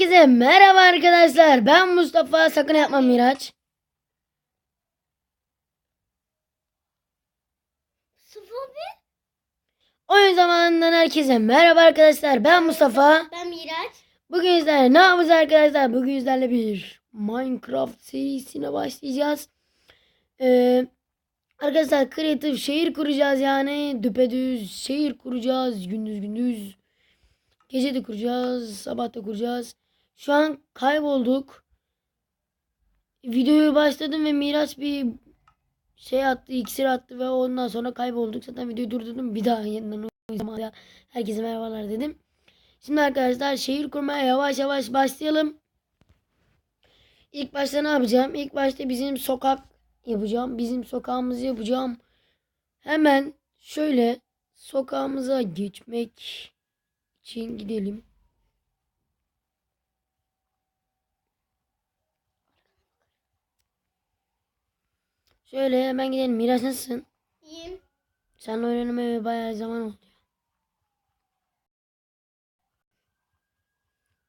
herkese merhaba arkadaşlar. Ben Mustafa. Sakın yapma Miraç. Sıfır. Oyun zamanından herkese merhaba arkadaşlar. Ben Mustafa. Ben Miraç. Bugün sizlerle ne yapacağız arkadaşlar? Bugün sizlerle bir Minecraft serisine başlayacağız. Ee, arkadaşlar kreatif şehir kuracağız yani. Düpedüz şehir kuracağız. Gündüz gündüz. Gece de kuracağız. Sabah da kuracağız. Şu an kaybolduk. Videoyu başladım ve Miraç bir şey attı, iksir attı ve ondan sonra kaybolduk. Zaten videoyu durdurdum. Bir daha yeniden oynamaya. Herkese merhabalar dedim. Şimdi arkadaşlar şehir kurmaya yavaş yavaş başlayalım. İlk başta ne yapacağım? İlk başta bizim sokak yapacağım. Bizim sokağımızı yapacağım. Hemen şöyle sokağımıza geçmek için gidelim. Şöyle hemen gidelim. Miraç nasılsın? İyiyim. Seninle oynamaya bayağı zaman oldu.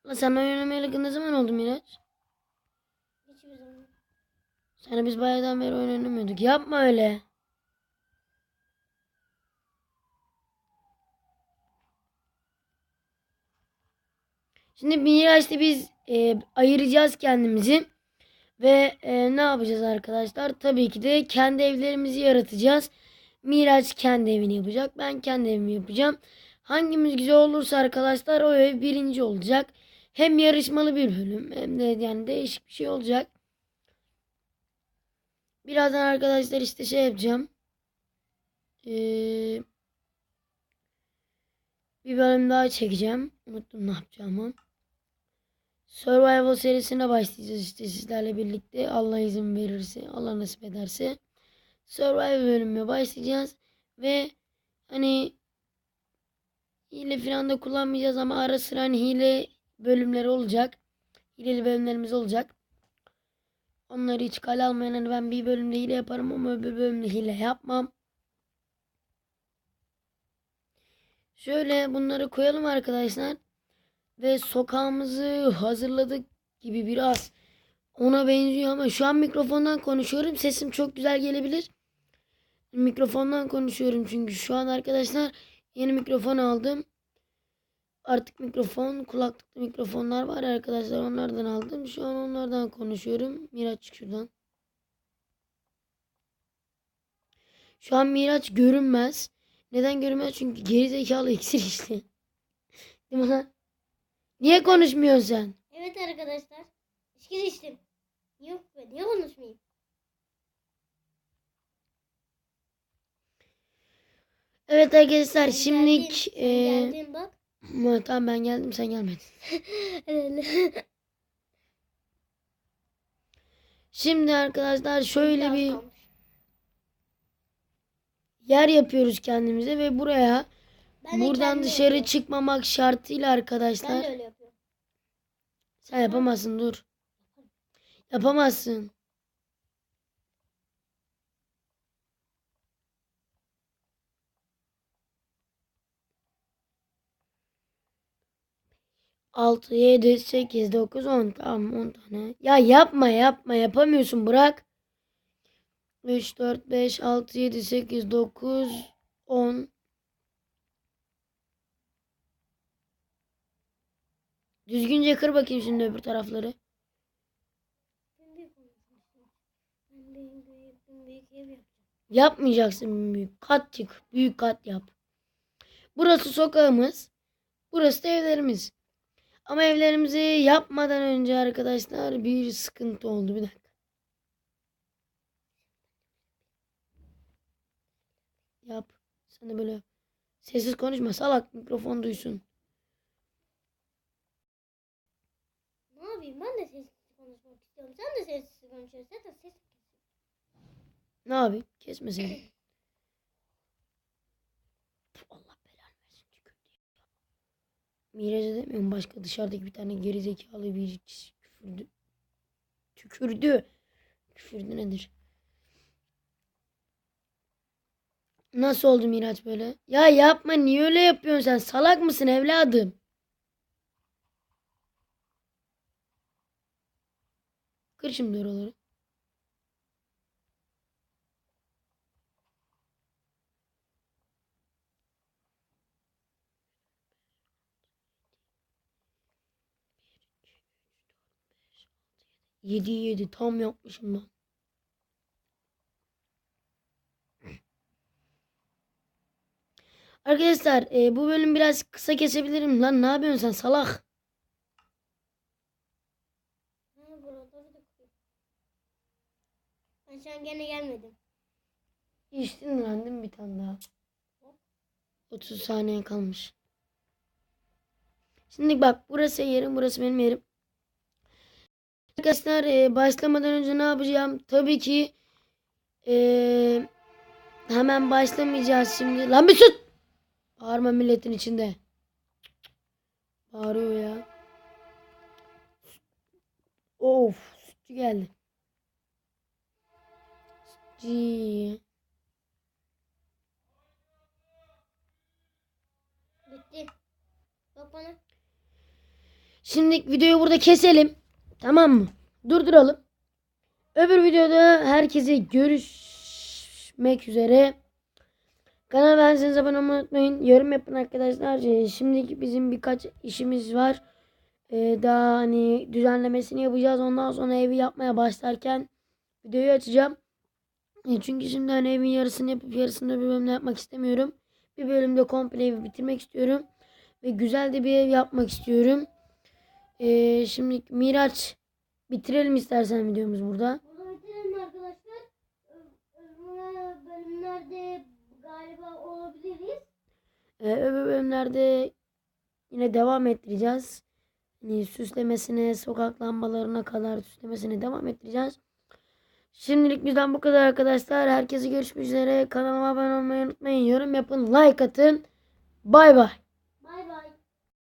Ulan seninle oynamaya ne zaman oldu Miraç? Hiçbir zaman. Seninle biz bayağıdan beri oyun oynamıyorduk. Yapma öyle. Şimdi Miraç'ta biz e, ayıracağız kendimizi. Ve e, ne yapacağız arkadaşlar? Tabii ki de kendi evlerimizi yaratacağız. Miraç kendi evini yapacak. Ben kendi evimi yapacağım. Hangimiz güzel olursa arkadaşlar o ev birinci olacak. Hem yarışmalı bir bölüm hem de yani değişik bir şey olacak. Birazdan arkadaşlar işte şey yapacağım. Ee, bir bölüm daha çekeceğim. Unuttum ne yapacağımı. Survival serisine başlayacağız işte sizlerle birlikte. Allah izin verirse, Allah nasip ederse. Survival bölümüne başlayacağız. Ve hani hile falan da kullanmayacağız ama ara sıra hani hile bölümleri olacak. Hileli bölümlerimiz olacak. Onları hiç kale almayan hani ben bir bölümde hile yaparım ama öbür bölümde hile yapmam. Şöyle bunları koyalım arkadaşlar. Ve sokağımızı hazırladık gibi biraz ona benziyor ama şu an mikrofondan konuşuyorum. Sesim çok güzel gelebilir. Mikrofondan konuşuyorum çünkü şu an arkadaşlar yeni mikrofon aldım. Artık mikrofon, kulaklıklı mikrofonlar var arkadaşlar. Onlardan aldım. Şu an onlardan konuşuyorum. Miraç şuradan. Şu an Miraç görünmez. Neden görünmez? Çünkü gerizekalı iksir içti. Değil mi lan? Niye konuşmuyorsun sen? Evet arkadaşlar. İçki içtim. Niye, niye konuşmayayım? Evet arkadaşlar Ben şimdilik geldim, geldin bak. ama tamam ben geldim sen gelmedin. Şimdi arkadaşlar şöyle bir yer yapıyoruz kendimize ve buraya Ben buradan dışarı yapıyorum. çıkmamak şartıyla Ben arkadaşlar. de öyle yapıyorum. Sen yapamazsın dur. Yapamazsın. Altı, yedi, sekiz, dokuz, on. Tamam on tane. Ya yapma yapma yapamıyorsun bırak. Üç, dört, beş, altı, yedi, sekiz, dokuz, on. Düzgünce kır bakayım şimdi öbür tarafları. Yapmayacaksın büyük. Kat çık. Büyük kat yap. Burası sokağımız. Burası da evlerimiz. Ama evlerimizi yapmadan önce arkadaşlar bir sıkıntı oldu. Bir dakika. Yap. Sen de böyle sessiz konuşma. Salak mikrofon duysun. Ne yapayım? Ben de sessiz konuşmak istiyorum. Sen de sessiz konuşuyorsun. Zaten ses Ne yapayım? Kesme seni. Puh, Allah belanı versin. tükürdü ya. Miraç'a demiyorum başka dışarıdaki bir tane gerizekalı bir küfürdü. Tükürdü. Küfürdü nedir? Nasıl oldu Miraç böyle? Ya yapma niye öyle yapıyorsun sen? Salak mısın evladım? Kır şimdi oraları. Yedi yedi tam yapmışım ben. Arkadaşlar e, bu bölüm biraz kısa kesebilirim lan. Ne yapıyorsun sen salak? Ben şu an gene gelmedim. İçtin lan bir tane daha? 30 saniye kalmış. Şimdi bak burası yerim burası benim yerim. Arkadaşlar e, başlamadan önce ne yapacağım? Tabii ki e, hemen başlamayacağız şimdi. Lan bir sus! Bağırma milletin içinde. Bağırıyor ya. Of sütçü geldi. Sütçü. Bitti. Bak bana. Şimdi videoyu burada keselim. Tamam mı? Durduralım. Öbür videoda herkese görüşmek üzere. Kanala beğendiyseniz abone olmayı unutmayın. Yorum yapın arkadaşlar. Ee, Şimdiki bizim birkaç işimiz var. Ee, daha hani düzenlemesini yapacağız. Ondan sonra evi yapmaya başlarken videoyu açacağım. E, Çünkü şimdi hani evin yarısını yapıp yarısını bir bölümde yapmak istemiyorum. Bir bölümde komple evi bitirmek istiyorum. Ve güzel de bir ev yapmak istiyorum. Ee, şimdi Miraç bitirelim istersen videomuz burada. Burada bitirelim arkadaşlar. Öbür bölümlerde galiba olabiliriz. Ee, öbür bölümlerde yine devam ettireceğiz. Hani süslemesine, sokak lambalarına kadar süslemesine devam ettireceğiz. Şimdilik bizden bu kadar arkadaşlar. Herkese görüşmek üzere. Kanalıma abone olmayı unutmayın. Yorum yapın, like atın. Bay bay.